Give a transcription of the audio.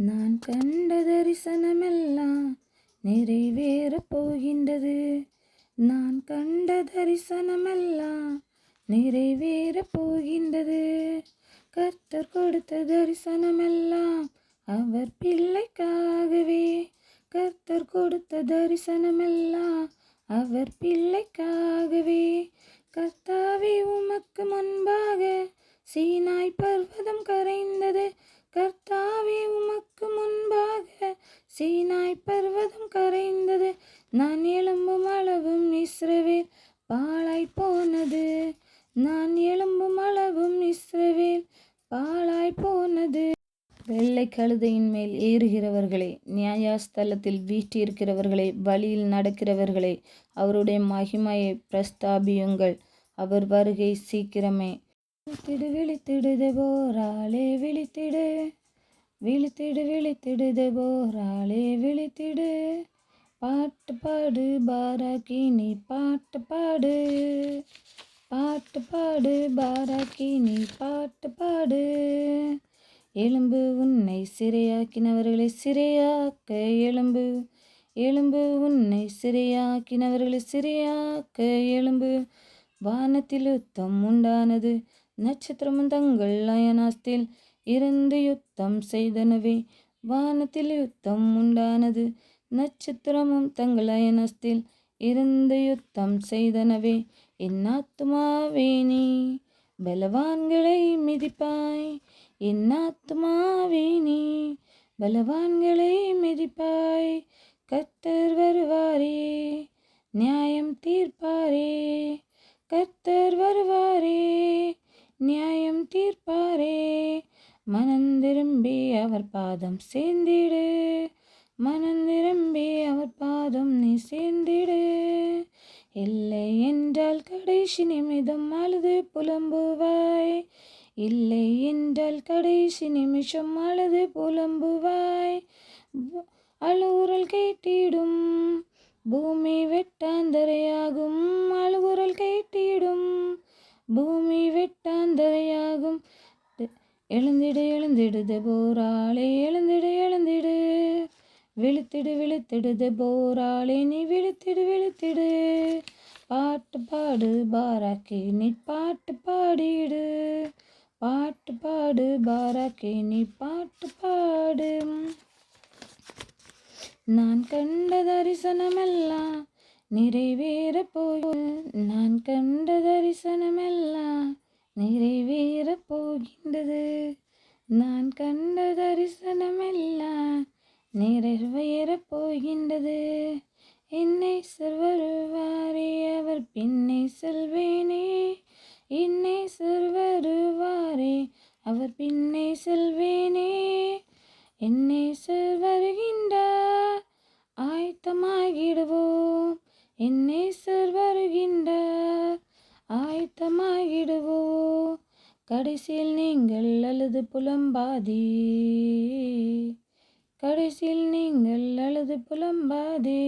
நான் கண்ட தரிசனமெல்லாம் நிறைவேறப் போகின்றது. நான் கண்ட தரிசனமெல்லாம் நிறைவேறப் போகின்றது. கர்த்தர் கொடுத்த தரிசனமெல்லாம் அவர் பிள்ளைக்காகவே. கர்த்தர் கொடுத்த தரிசனமெல்லாம் அவர் பிள்ளைக்காகவே. கர்த்தாவே உமக்கு முன்பாக சீனாய் பர்வதம் கரைந்தது. கர்த்தாவே உமக்கு சீனாய் பர்வதம் கரைந்தது. நான் எலும்பும் அளவும் இஸ்ரவேல் பாழாய் போனது. நான் எலும்பும் அளவும் இஸ்ரவேல் பாழாய் போனது. வெள்ளை கழுதையின் மேல் ஏறுகிறவர்களே நியாயஸ்தலத்தில் வீற்றிருக்கிறவர்களே வழியில் நடக்கிறவர்களே அவருடைய மகிமையை பிரஸ்தாபியுங்கள். அவர் வருகை சீக்கிரமே. விழித்திடு விழித்திடுது போராளே விழித்திடு. விழித்திடு விழித்திடுது போராளே விழித்திடு. பாட்டு பாடு பாராக்கி பாட்டு பாடு. பாட்டு பாடு பாராக்கி பாட்டு பாடு. எலும்பு உன்னை சிறையாக்கினவர்களை சிறையாக்க எலும்பு. எலும்பு உன்னை சிறையாக்கினவர்களை சிறையாக்க எலும்பு. வானத்தில் யுத்தம் உண்டானது நட்சத்திரமும் தங்கள் அயனாஸ்தில் இருந்து யுத்தம் செய்தனவே. வானத்தில் யுத்தம் உண்டானது. நட்சத்திரமும் தங்கள் அயனஸ்தில் இருந்து யுத்தம் செய்தனவே. என் ஆத்துமாவே நீ பலவான்களை மிதிப்பாய். என் ஆத்துமாவே நீ பலவான்களை மிதிப்பாய். கத்தர் வருவாரே நியாயம் தீர்ப்பாரே. கத்தர் வருவாரே நியாயம் தீர்ப்பாரே மனந்திரும்பி அவர் பாதம் சேர்ந்திடு. மனந்திரும்பி அவர் பாதம் நீ சேர்ந்திடு. இல்லை என்றால் கடைசி நிமிடம் அழுது புலம்புவாய். இல்லை என்றால் கடைசி நிமிஷம் அழுது புலம்புவாய். அழுகுரல் கேட்டிடும். பூமி வெட்டாந்தரையாகும். எழுந்திடு எழுந்திடுது போராளே எழுந்திடு எழுந்திடு. விழுத்திடு விழுத்திடுது போராளே நீ விழுத்திடு விழுத்திடு. பாட்டு பாடு பாராக்கி நீ பாட்டு பாடிடு பாட்டு பாடு பாராக்கி நீ பாட்டு பாடு. நான் கண்ட தரிசனமெல்லாம் நிறைவேற போய் நான் கண்ட தரிசனமெல்லாம் நிறைவேற போகின்றது நிறைவேறப் போகின்றது என்னை வருவாரே அவர் பின்னை செல்வேனே. என்னை வருவாரே அவர் பின்னை செல்வேனே. என்னை வருகின்றார் ஆயத்தமாகிடுவோம். என்னை வருகின்றார் ஆயத்தமாகிடுவோம். கடைசியில் நீங்கள் அல்லது புலம்பாதே கடைசியில் நீங்கள் அழுது புலம்பாதே.